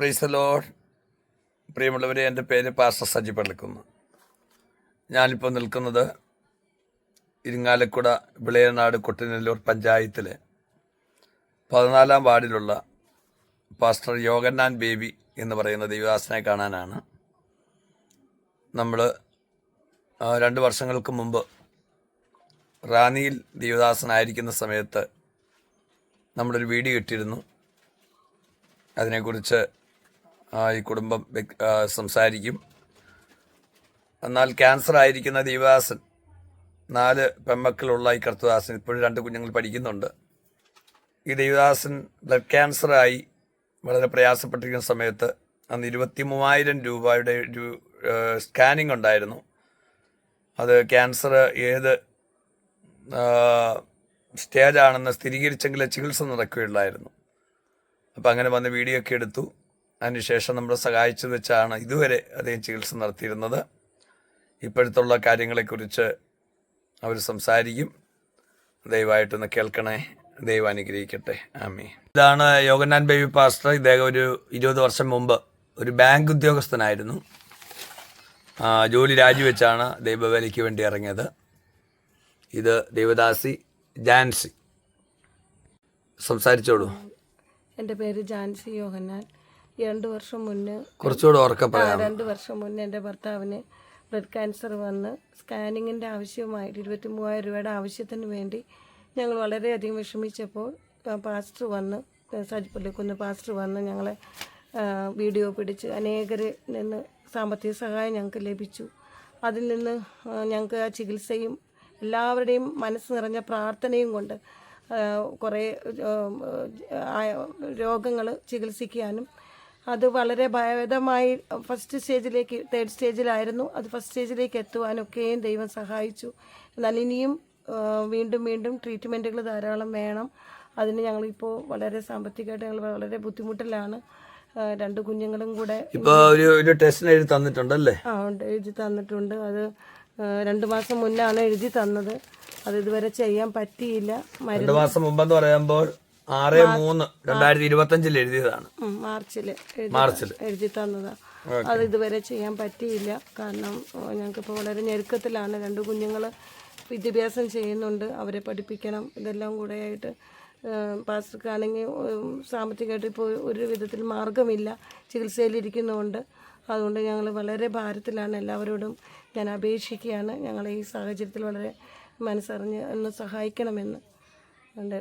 Price load പ്രിയമുള്ളവരെ എന്റെ പേര് പാസ്റ്റർ സജി പള്ളിക്കുന്ന് ഞാനിപ്പോൾ നിൽക്കുന്നത് ഇരിങ്ങാലക്കുട വിളയനാട് കൊട്ടിനെല്ലൂർ പഞ്ചായത്തിലെ പതിനാലാം വാർഡിലുള്ള പാസ്റ്റർ യോഗന്നാൻ ബേബി എന്ന് പറയുന്ന ദൈവദാസനെ കാണാനാണ്. നമ്മൾ രണ്ട് വർഷങ്ങൾക്ക് മുമ്പ് റാന്നിയിൽ ദൈവദാസനായിരിക്കുന്ന സമയത്ത് നമ്മളൊരു വീഡിയോ ഇട്ടിരുന്നു. അതിനെക്കുറിച്ച് ഈ കുടുംബം സംസാരിക്കും. എന്നാൽ ക്യാൻസർ ആയിരിക്കുന്ന ദേവദാസൻ നാല് പെമ്മക്കളുള്ള ഈ കർത്തദാസൻ ഇപ്പോഴും രണ്ട് കുഞ്ഞുങ്ങൾ പഠിക്കുന്നുണ്ട്. ഈ ദേവദാസൻ ബ്ലഡ് ക്യാൻസറായി വളരെ പ്രയാസപ്പെട്ടിരിക്കുന്ന സമയത്ത് അന്ന് ഇരുപത്തി മൂവായിരം രൂപയുടെ ഒരു സ്കാനിങ് ഉണ്ടായിരുന്നു. അത് ക്യാൻസർ ഏത് സ്റ്റേജാണെന്ന് സ്ഥിരീകരിച്ചെങ്കിലേ ചികിത്സ നടക്കുകയുള്ളായിരുന്നു. അപ്പം അങ്ങനെ വന്ന് വീഡിയോ ഒക്കെ എടുത്തു. അതിനുശേഷം നമ്മളെ സഹായിച്ചെന്ന് വെച്ചാണ് ഇതുവരെ അദ്ദേഹം ചികിത്സ നടത്തിയിരുന്നത്. ഇപ്പോഴത്തുള്ള കാര്യങ്ങളെക്കുറിച്ച് അവർ സംസാരിക്കും. ദയവായിട്ടൊന്ന് കേൾക്കണേ. ദൈവം അനുഗ്രഹിക്കട്ടെ. ആമി ഇതാണ് യോഗനാൻ ബേബി പാസ്റ്റർ. ഇദ്ദേഹം ഒരു ഇരുപത് വർഷം മുമ്പ് ഒരു ബാങ്ക് ഉദ്യോഗസ്ഥനായിരുന്നു. ജോലി രാജിവെച്ചാണ് ദൈവവേലയ്ക്ക് വേണ്ടി ഇറങ്ങിയത്. ഇത് ദേവദാസി ജാൻസി. സംസാരിച്ചോളൂ. എന്റെ പേര് ജാൻസി യോഹന്നാൻ. രണ്ട് വർഷം മുന്നേ കുറച്ചുകൂടെ ഉറക്കെ പറയാം രണ്ട് വർഷം മുന്നേ എന്റെ ഭർത്താവിന് ബ്ലഡ് ക്യാൻസർ വന്ന് സ്കാനിങ്ങിന്റെ ആവശ്യമായിട്ട് ഇരുപത്തി മൂവായിരം രൂപയുടെ ആവശ്യത്തിന് വേണ്ടി ഞങ്ങൾ വളരെയധികം വിഷമിച്ചപ്പോൾ പാസ്റ്റർ വന്ന് സജിപ്പള്ളിക്കുന്ന് പാസ്റ്റർ വന്ന് ഞങ്ങളെ വീഡിയോ പിടിച്ച് അനേകരിൽ നിന്ന് സാമ്പത്തിക സഹായം ഞങ്ങൾക്ക് ലഭിച്ചു അതിൽ നിന്ന് ഞങ്ങൾക്ക് ആ ചികിത്സയും എല്ലാവരുടെയും മനസ്സ് നിറഞ്ഞ പ്രാർത്ഥനയും കൊണ്ട് കുറേ രോഗങ്ങൾ ചികിത്സിക്കാനും അത് വളരെ ഭേദമായി ഫസ്റ്റ് സ്റ്റേജിലേക്ക് തേർഡ് സ്റ്റേജിലായിരുന്നു അത് ഫസ്റ്റ് സ്റ്റേജിലേക്ക് എത്തുവാനൊക്കെയും ദൈവം സഹായിച്ചു. എന്നാൽ ഇനിയും വീണ്ടും വീണ്ടും ട്രീറ്റ്മെന്റുകൾ ധാരാളം വേണം. അതിന് ഞങ്ങളിപ്പോൾ വളരെ സാമ്പത്തികമായിട്ട് ഞങ്ങൾ വളരെ ബുദ്ധിമുട്ടിലാണ്. രണ്ട് കുഞ്ഞുങ്ങളും കൂടെ ഒരു ഒരു ടെസ്റ്റിന് എഴുതി തന്നിട്ടുണ്ടല്ലേ? ആ ഉണ്ട്. എഴുതി തന്നിട്ടുണ്ട്. അത് രണ്ടു മാസം മുന്നാണ് എഴുതി തന്നത്. അത് ഇതുവരെ ചെയ്യാൻ പറ്റിയില്ല. മരുന്ന് രണ്ടു മാസം മുമ്പെന്ന് പറയുമ്പോൾ ആറ് മൂന്ന് രണ്ടായിരത്തി ഇരുപത്തി അഞ്ചിൽ എഴുതിയതാണ്. മാർച്ചിൽ മാർച്ചിൽ എഴുതി തന്നതാ. അത് ഇതുവരെ ചെയ്യാൻ പറ്റിയില്ല. കാരണം ഞങ്ങൾക്കിപ്പോൾ വളരെ ഞെരുക്കത്തിലാണ്. രണ്ട് കുഞ്ഞുങ്ങൾ വിദ്യാഭ്യാസം ചെയ്യുന്നുണ്ട്. അവരെ പഠിപ്പിക്കണം. ഇതെല്ലാം കൂടെ ആയിട്ട് പാസ്റ്റർക്കാണെങ്കിൽ സാമ്പത്തികമായിട്ട് ഇപ്പോൾ ഒരു വിധത്തിൽ മാർഗമില്ല ചികിത്സയിലിരിക്കുന്നതുകൊണ്ട് അതുകൊണ്ട് ഞങ്ങൾ വളരെ ഭാരത്തിലാണ്. എല്ലാവരോടും ഞാൻ അപേക്ഷിക്കുകയാണ്. ഞങ്ങളെ ഈ സാഹചര്യത്തിൽ വളരെ മനസ്സറിഞ്ഞ് ഒന്ന് സഹായിക്കണമെന്ന്. അതുകൊണ്ട്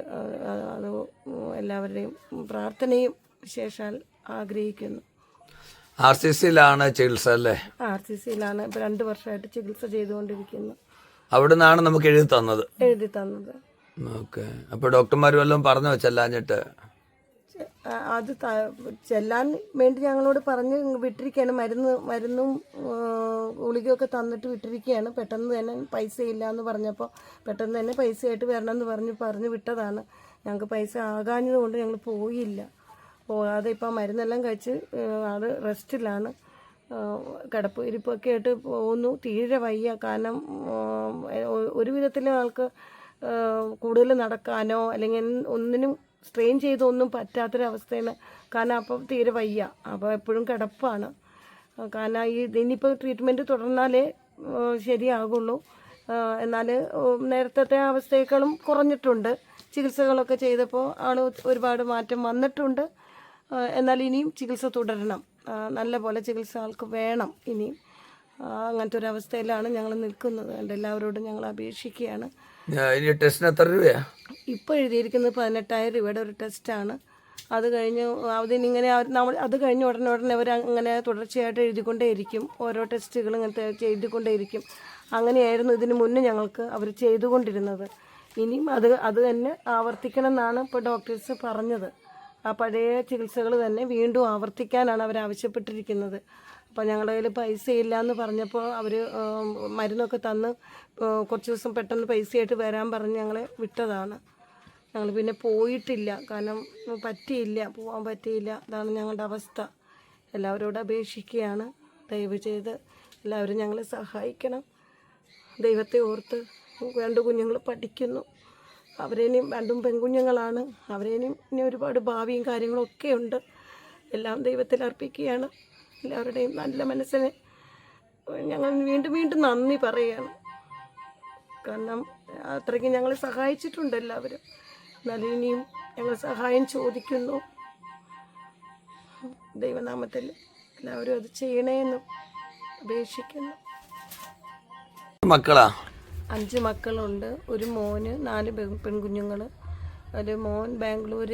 അത് എല്ലാവരുടെയും പ്രാർത്ഥനയും വിശേഷാൽ ആഗ്രഹിക്കുന്നു. ആർ സി സിയിലാണ് ചികിത്സ അല്ലേ? ആർ സി സിയിലാണ് ഇപ്പൊ രണ്ടു വർഷമായിട്ട് ചികിത്സ ചെയ്തുകൊണ്ടിരിക്കുന്നു. അവിടെ നിന്നാണ് നമുക്ക് എഴുതി തന്നത്. എഴുതി തന്നത്. ഓക്കെ. അപ്പൊ ഡോക്ടർമാർ വല്ലതും പറഞ്ഞു വെച്ചല്ലാഞ്ഞിട്ട് അത് ചെല്ലാൻ വേണ്ടി ഞങ്ങളോട് പറഞ്ഞ് വിട്ടിരിക്കുകയാണ് മരുന്ന് മരുന്നും ഗുളികയൊക്കെ തന്നിട്ട് വിട്ടിരിക്കുകയാണ് പെട്ടെന്ന് തന്നെ പൈസ ഇല്ല എന്ന് പറഞ്ഞപ്പോൾ പെട്ടെന്ന് തന്നെ പൈസയായിട്ട് വരണം എന്ന് പറഞ്ഞ് പറഞ്ഞ് വിട്ടതാണ്. ഞങ്ങൾക്ക് പൈസ ആകാഞ്ഞത് കൊണ്ട് ഞങ്ങൾ പോയില്ല. പോകാതെ ഇപ്പം മരുന്നെല്ലാം കഴിച്ച് അത് റെസ്റ്റിലാണ്. കിടപ്പ് ഇരിപ്പൊക്കെ ആയിട്ട് പോകുന്നു. തീരെ വയ്യ. കാരണം ഒരു വിധത്തിലും ആൾക്ക് കൂടുതൽ നടക്കാനോ അല്ലെങ്കിൽ ഒന്നിനും സ്ട്രെയിൻ ചെയ്തൊന്നും പറ്റാത്തൊരവസ്ഥയാണ്. കാരണം അപ്പം തീരെ വയ്യ. അപ്പോൾ എപ്പോഴും കിടപ്പാണ്. കാരണം ഈ ഇനിയിപ്പോൾ ട്രീറ്റ്മെന്റ് തുടർന്നാലേ ശരിയാകുള്ളൂ. എന്നാൽ നേരത്തെ അവസ്ഥയേക്കാളും കുറഞ്ഞിട്ടുണ്ട്. ചികിത്സകളൊക്കെ ചെയ്തപ്പോൾ ആണ് ഒരുപാട് മാറ്റം വന്നിട്ടുണ്ട്. എന്നാൽ ഇനിയും ചികിത്സ തുടരണം. നല്ല പോലെ ചികിത്സ ആൾക്ക് വേണം ഇനിയും. അങ്ങനത്തെ ഒരു അവസ്ഥയിലാണ് ഞങ്ങൾ നിൽക്കുന്നത്. എന്റെ എല്ലാവരോടും ഞങ്ങൾ അപേക്ഷിക്കുകയാണ്. ഇപ്പൊ ടെസ്റ്റിന് എത്ര ഇപ്പോൾ എഴുതിയിരിക്കുന്നത് പതിനെട്ടായിരം രൂപയുടെ ഒരു ടെസ്റ്റാണ്. അത് കഴിഞ്ഞ് അതിനിങ്ങനെ ഇങ്ങനെ നമ്മൾ അത് കഴിഞ്ഞ് ഉടനെ ഉടനെ അവർ അങ്ങനെ തുടർച്ചയായിട്ട് എഴുതിക്കൊണ്ടേയിരിക്കും. ഓരോ ടെസ്റ്റുകൾ ഇങ്ങനത്തെ എഴുതിക്കൊണ്ടേയിരിക്കും അങ്ങനെയായിരുന്നു ഇതിന് മുന്നേ ഞങ്ങൾക്ക് അവർ ചെയ്തുകൊണ്ടിരുന്നത്. ഇനിയും അത് അത് തന്നെ ആവർത്തിക്കണം എന്നാണ് ഇപ്പോൾ ഡോക്ടേഴ്സ് പറഞ്ഞത്. ആ പഴയ ചികിത്സകൾ തന്നെ വീണ്ടും ആവർത്തിക്കാനാണ് അവർ ആവശ്യപ്പെട്ടിരിക്കുന്നത്. അപ്പോൾ ഞങ്ങളുടെ കയ്യിൽ പൈസ ഇല്ല എന്ന് പറഞ്ഞപ്പോൾ അവർ മരുന്നൊക്കെ തന്ന് കുറച്ച് ദിവസം പെട്ടെന്ന് പൈസയായിട്ട് വരാൻ പറഞ്ഞ് ഞങ്ങളെ വിട്ടതാണ്. ഞങ്ങൾ പിന്നെ പോയിട്ടില്ല. കാരണം പറ്റിയില്ല പോകാൻ പറ്റിയില്ല. അതാണ് ഞങ്ങളുടെ അവസ്ഥ. എല്ലാവരോടും അപേക്ഷിക്കുകയാണ്. ദയവ് ചെയ്ത് എല്ലാവരും ഞങ്ങളെ സഹായിക്കണം. ദൈവത്തെ ഓർത്ത് രണ്ട് കുഞ്ഞുങ്ങൾ പഠിക്കുന്നു. അവരേനും രണ്ടും പെൺകുഞ്ഞുങ്ങളാണ്. അവരേനും ഇനി ഒരുപാട് ഭാവിയും കാര്യങ്ങളൊക്കെ ഉണ്ട് എല്ലാം ദൈവത്തിൽ അർപ്പിക്കുകയാണ്. എല്ലാവരുടെയും നല്ല മനസ്സിന് ഞങ്ങൾ വീണ്ടും വീണ്ടും നന്ദി പറയുകയാണ്. കാരണം അത്രയ്ക്ക് ഞങ്ങളെ സഹായിച്ചിട്ടുണ്ട് എല്ലാവരും. എന്നാലും ഇനിയും ഞങ്ങൾ സഹായം ചോദിക്കുന്നു. ദൈവനാമത്തിൽ എല്ലാവരും അത് ചെയ്യണേന്നും അപേക്ഷിക്കുന്നു. മക്കളാ? അഞ്ച് മക്കളുണ്ട്. ഒരു മോന് നാല് പെൺകുഞ്ഞുങ്ങൾ ഒരു മോൻ ബാംഗ്ലൂർ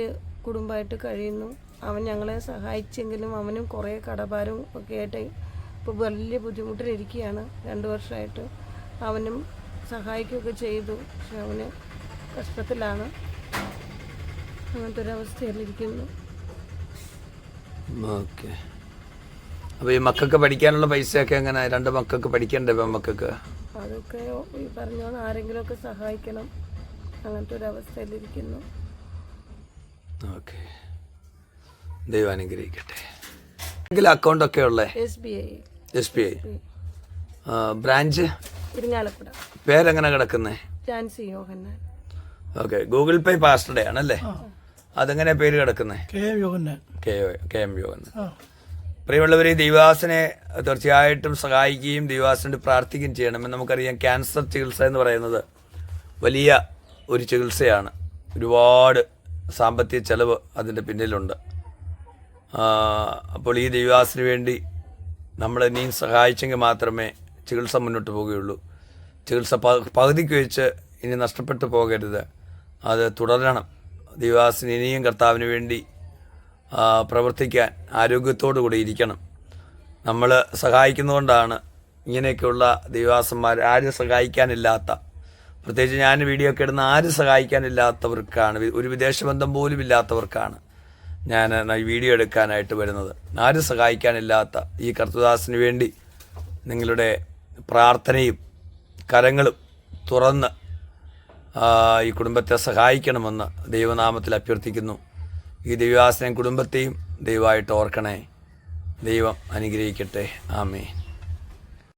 കുടുംബമായിട്ട് കഴിയുന്നു. അവൻ ഞങ്ങളെ സഹായിച്ചെങ്കിലും അവനും കുറേ കടഭാരം ഒക്കെ ആയിട്ട് ഇപ്പോൾ വലിയ ബുദ്ധിമുട്ടിലിരിക്കുകയാണ്. രണ്ട് വർഷമായിട്ട് അവനും സഹായിക്കുകയൊക്കെ ചെയ്തു. പക്ഷെ അവന് കഷ്ടത്തിലാണ്. അങ്ങനത്തെ ഒരവസ്ഥയിലിരിക്കുന്നു ഓക്കെ. അപ്പോൾ ഈ മക്കൾക്ക് പഠിക്കാനുള്ള പൈസയൊക്കെ എങ്ങനെ? രണ്ട് മക്കൾക്ക് പഠിക്കണ്ടേ ഇപ്പം മക്കൾക്ക്? അതൊക്കെ ഈ പറഞ്ഞോണം ആരെങ്കിലുമൊക്കെ സഹായിക്കണം. അങ്ങനത്തെ ഒരു അവസ്ഥയിലിരിക്കുന്നു ഓക്കെ. ദൈവം അനുഗ്രഹിക്കട്ടെ. ബാങ്കിൽ അക്കൗണ്ടൊക്കെ ഉള്ളേ? S B I. S B I. Branch? Irinjalakuda. പേരെങ്ങനെ കിടക്കുന്നേ? Jancy Yohannan. Okay Google Pay password ആണല്ലേ അതെങ്ങനെ പേര് കിടക്കുന്നേ? K M Yohannan K K M Yogan ആ. പ്രിയമുള്ളവരെ ദൈവാസനെ തീർച്ചയായിട്ടും സഹായിക്കുകയും ദൈവാസനോട് പ്രാർത്ഥിക്കുകയും ചെയ്യണം നമുക്കറിയാം. ക്യാൻസർ ചികിത്സ എന്ന് പറയുന്നത് വലിയ ഒരു ചികിത്സയാണ്. ഒരുപാട് സാമ്പത്തിക ചെലവ് അതിന്റെ പിന്നിലുണ്ട്. അപ്പോൾ ഈ ദൈവാസിന് വേണ്ടി നമ്മളെ നീ സഹായിച്ചെങ്കിൽ മാത്രമേ ചികിത്സ മുന്നോട്ട് പോവുകയുള്ളൂ ചികിത്സ പകുതിക്ക് വെച്ച് ഇനി നഷ്ടപ്പെട്ടു പോകരുത്. അത് തുടരണം. ദൈവാസിന് ഇനിയും കർത്താവിന് വേണ്ടി പ്രവർത്തിക്കാൻ ആരോഗ്യത്തോടു കൂടി ഇരിക്കണം. നമ്മൾ സഹായിക്കുന്നതുകൊണ്ടാണ് ഇങ്ങനെയൊക്കെയുള്ള ദൈവാസന്മാർ ആരും സഹായിക്കാനില്ലാത്ത പ്രത്യേകിച്ച് ഞാൻ വീഡിയോ ഒക്കെ ഇടുന്ന ആരും സഹായിക്കാനില്ലാത്തവർക്കാണ് ഒരു വിദേശ ബന്ധം പോലും ഇല്ലാത്തവർക്കാണ്. ഞാൻ ഈ വീഡിയോ എടുക്കാനായിട്ട് വരുന്നത്. ആരും സഹായിക്കാനില്ലാത്ത ഈ കർത്തദാസിന് വേണ്ടി നിങ്ങളുടെ പ്രാർത്ഥനയും കരങ്ങളും തുറന്ന് ഈ കുടുംബത്തെ സഹായിക്കണമെന്ന് ദൈവനാമത്തിൽ അഭ്യർത്ഥിക്കുന്നു. ഈ ദൈവാസനം കുടുംബത്തെയും ദൈവമായിട്ട് ഓർക്കണേ. ദൈവം അനുഗ്രഹിക്കട്ടെ. ആമേ